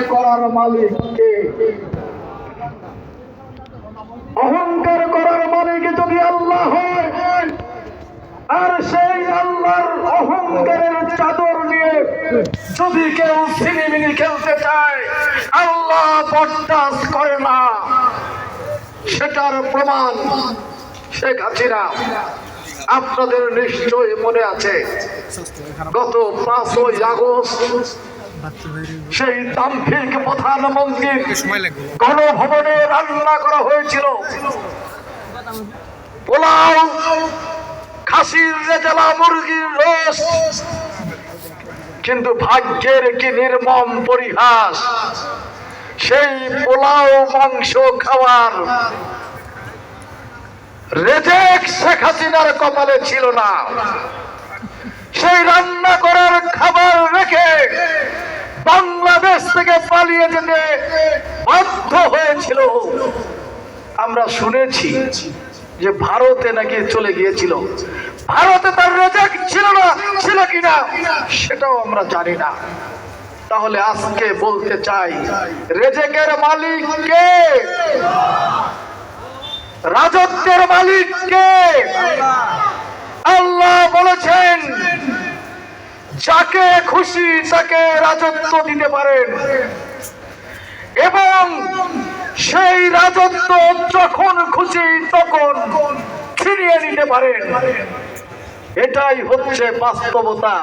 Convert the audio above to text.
করার মালিক অহংকার করার মালিক যদি আল্লাহ হয়, আর সেই আল্লাহর অহংকারের চাদর নিয়ে যদি কেউ সিনেমিনি খেলতে চায়, আল্লাহ বরদাস্ত করে না। সেটার প্রমাণ শেখ হাসিনা। আপনাদের নিশ্চয়ই মনে আছে, গত পাঁচই আগস্ট সেই প্রধানমন্ত্রীর গণভবনে রান্না করা হয়েছিল। পোলাও, খাসির মুরগির কিন্তু ভাগ্যের কি নির্মম পরিহাস, সেই পোলাও মাংস খাওয়ার রেজেক শেখ হাসিনার কপালে ছিল না। সেই রান্না করার খাবার যেতে বাধ্য হয়েছিল। আমরা শুনেছি যে ভারতে নাকি চলে গিয়েছিল। ভারতে তার রেজেক ছিল না, ছিল কিনা, সেটাও আমরা জানি না। তাহলে আজকে বলতে চাই, রেজেকের মালিক কে? রাজত্বের মালিক কে? আল্লাহ বলেছেন, যাকে খুশি তাকে রাজত্ব দিতে পারেন। এবং সেই রাজত্ব যখন খুশি তখন ছিনিয়ে নিতে পারেন। এটাই হচ্ছে বাস্তবতা।